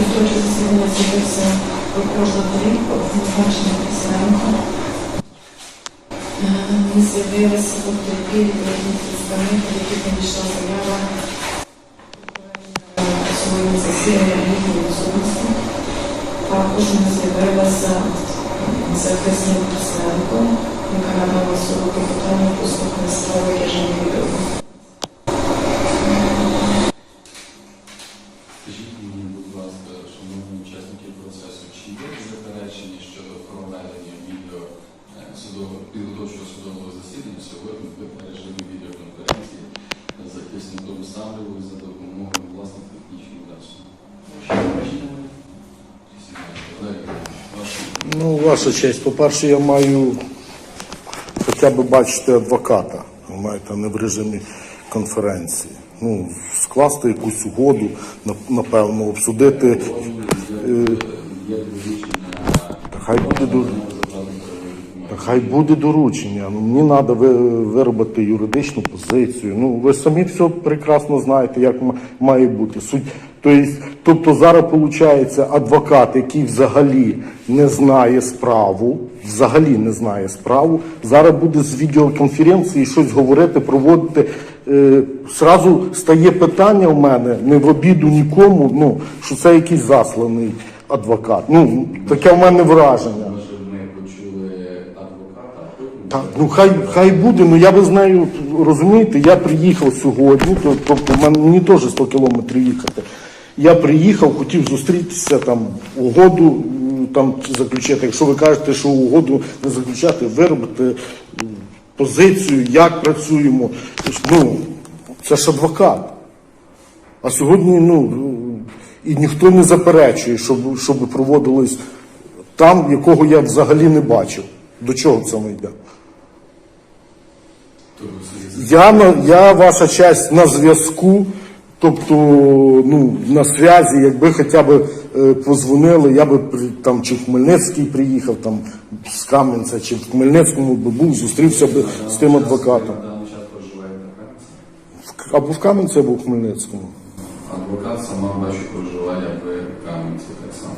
Підготовче засідання з'явився прокурор Заторінко, обвинувачений Писаренко. Не з'явилися потерпілі різні представники, які надійшла заява своєму засіданні їхньої особисто. Також не з'явилася захисник Писаренко, яка надала суду питання послухання справи режиму відео. Скажіть мені, будь ласка, шановні учасники процесу, чи є заперечення щодо проведення відео е, судового підготовчого судового засідання сьогодні в режимі відеоконференції з захисником Савлевою за допомогою власних технічних засобів? Валерій Іванович, ваші Ну, ваша честь, по-перше, я маю хоча б бачити адвоката, ви маєте, не в режимі конференції. Ну, скласти якусь угоду, напевно, обсудити. Та хай буде та хай буде доручення. Ну, мені треба виробити юридичну позицію. Ну, ви самі все прекрасно знаєте, як має бути. Суть, тобто, тобто зараз виходить адвокат, який взагалі не знає справу, взагалі не знає справу. Зараз буде з відеоконференції щось говорити, проводити. Е, сразу стає питання в мене, не в обіду нікому, ну, що це якийсь засланий адвокат. Ну, таке в мене враження. Може, ми почули адвоката, а Так, ну хай хай буде, ну я би з нею розумієте, я приїхав сьогодні, тобто мен- мені теж 100 кілометрів їхати. Я приїхав, хотів зустрітися там, угоду там заключити. Якщо ви кажете, що угоду не заключати, виробити позицію, як працюємо. Ну, це ж адвокат. А сьогодні, ну, і ніхто не заперечує, щоб, щоб проводилось там, якого я взагалі не бачив. До чого це ми йде? Я, я ваша честь на зв'язку, тобто ну, на зв'язі, якби хоча б е, позвонили, я би там чи в Хмельницький приїхав, там з Кам'янця, чи в Хмельницькому би був, зустрівся би з тим адвокатом. Або в Кам'янці, або в Хмельницькому. Адвокат сама бачу проживає в Кам'янці так само.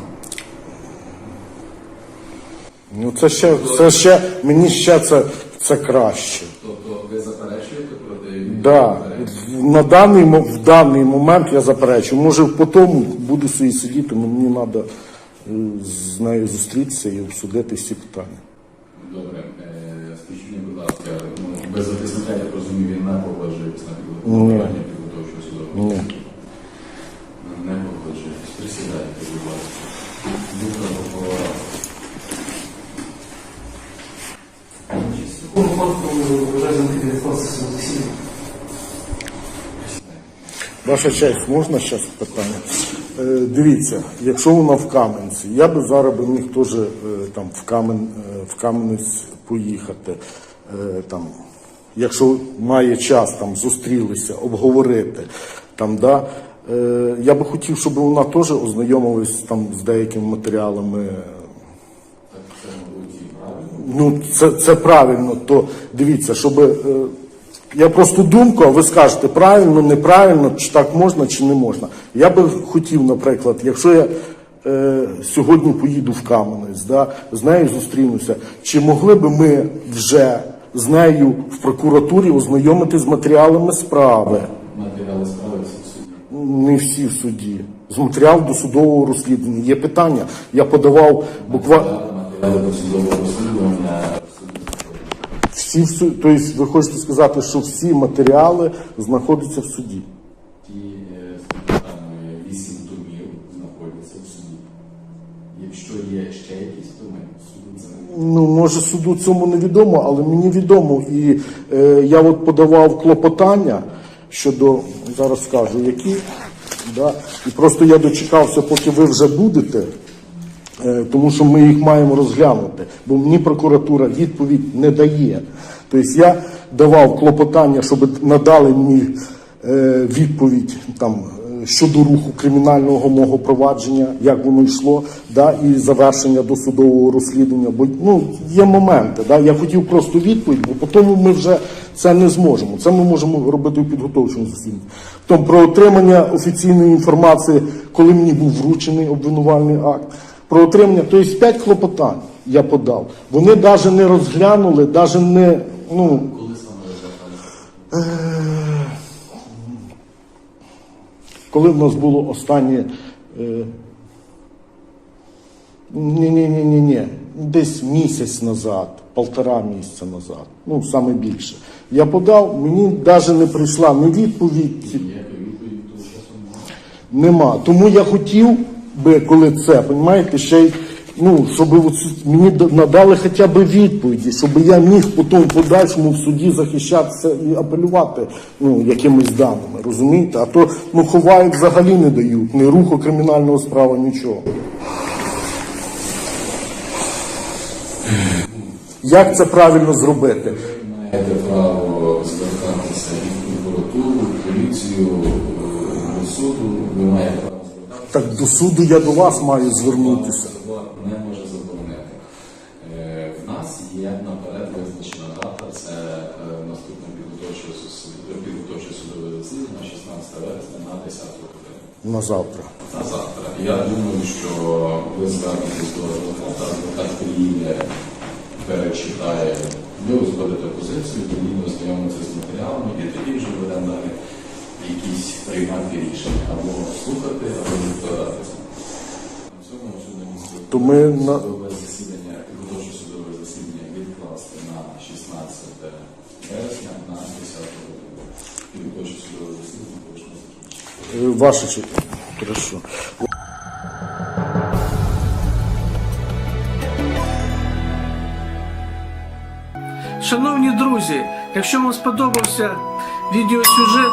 Ну це ще, це ще мені ще це, це краще. Тобто ви заперечуєте проти Да. На даний, в даний момент я заперечую. Може, потім буду собі сидіти, мені треба з нею зустрітися і обсудити всі питання. Добре, е, скажіть мені, будь ласка, ну, без захисника, я розумію, він не погоджується на підготовлення підготовчого судового. Ні. Не погоджується. Присідайте, будь ласка. Думка прокурора. Ваша честь, можна зараз питання? Е, дивіться, якщо вона в Кам'янці, я би зараз би міг теж е, там в е, в Кам'янець поїхати. Е, там, якщо має час, там зустрілися, обговорити. Там, да, е, я би хотів, щоб вона теж ознайомилась там з деякими матеріалами. Ну, це, це правильно. То дивіться, щоб. Е, я просто думку, а ви скажете, правильно, неправильно, чи так можна, чи не можна. Я би хотів, наприклад, якщо я е, сьогодні поїду в Кам'янець, да, з нею зустрінуся, чи могли би ми вже з нею в прокуратурі ознайомити з матеріалами справи? Матеріали справи. Не всі в суді. З матеріалу досудового розслідування. Є питання. Я подавав буквально. Матеріали досудового розслідування. Всі тобто ви хочете сказати, що всі матеріали знаходяться в суді. Ті там е, вісім томів знаходяться в суді. Якщо є ще якісь томи, суду це Ну, може, суду цьому не відомо, але мені відомо. І е, я от подавав клопотання щодо, зараз скажу, які Да? І просто я дочекався, поки ви вже будете. Е, тому що ми їх маємо розглянути, бо мені прокуратура відповідь не дає. Тобто я давав клопотання, щоб надали мені е, відповідь там е, щодо руху кримінального мого провадження, як воно йшло, да, і завершення досудового розслідування. Бо ну, є моменти. Да, я хотів просто відповідь, бо потім ми вже це не зможемо. Це ми можемо робити у підготовчому засіданні. Потім про отримання офіційної інформації, коли мені був вручений обвинувальний акт про отримання, тобто 5 клопотань я подав. Вони навіть не розглянули, навіть не. Ну, Коли саме ви коли в нас було останнє. Е, ні, ні. Десь місяць назад, полтора місяця назад, ну саме більше. Я подав, мені навіть не прийшла ні відповідь. Нема. Тому я хотів би, коли це, розумієте, ще й, ну, щоб мені надали хоча б відповіді, щоб я міг потім в подальшому в суді захищатися і апелювати ну, якимись даними, розумієте? А то ну, ховають взагалі не дають, ні руху кримінального справа, нічого. Як це правильно зробити? Ви маєте право звертатися і в прокуратуру, в поліцію, е, до суду. Ви маєте право. Так до суду я до вас маю звернутися. Не може заборонити. Е, В нас є наперед визначена дата, це е, наступне підготовче судове засідання 16 вересня на 10 годину. На завтра. На завтра. Я думаю, що ви звернетесь до адвоката, адвокат приїде, перечитає, ви узгодите позицію, тоді ми ознайомимося з матеріалами і тоді вже будемо далі якісь приймати рішення або слухати, або відкладатися. На цьому на- судове засідання, підготовче судове засідання відкласти на 16 вересня на 10 годину. Підготовче судове засідання точно закінчити. Е, Ваше читання. Хорошо. Шановні друзі, якщо вам сподобався відеосюжет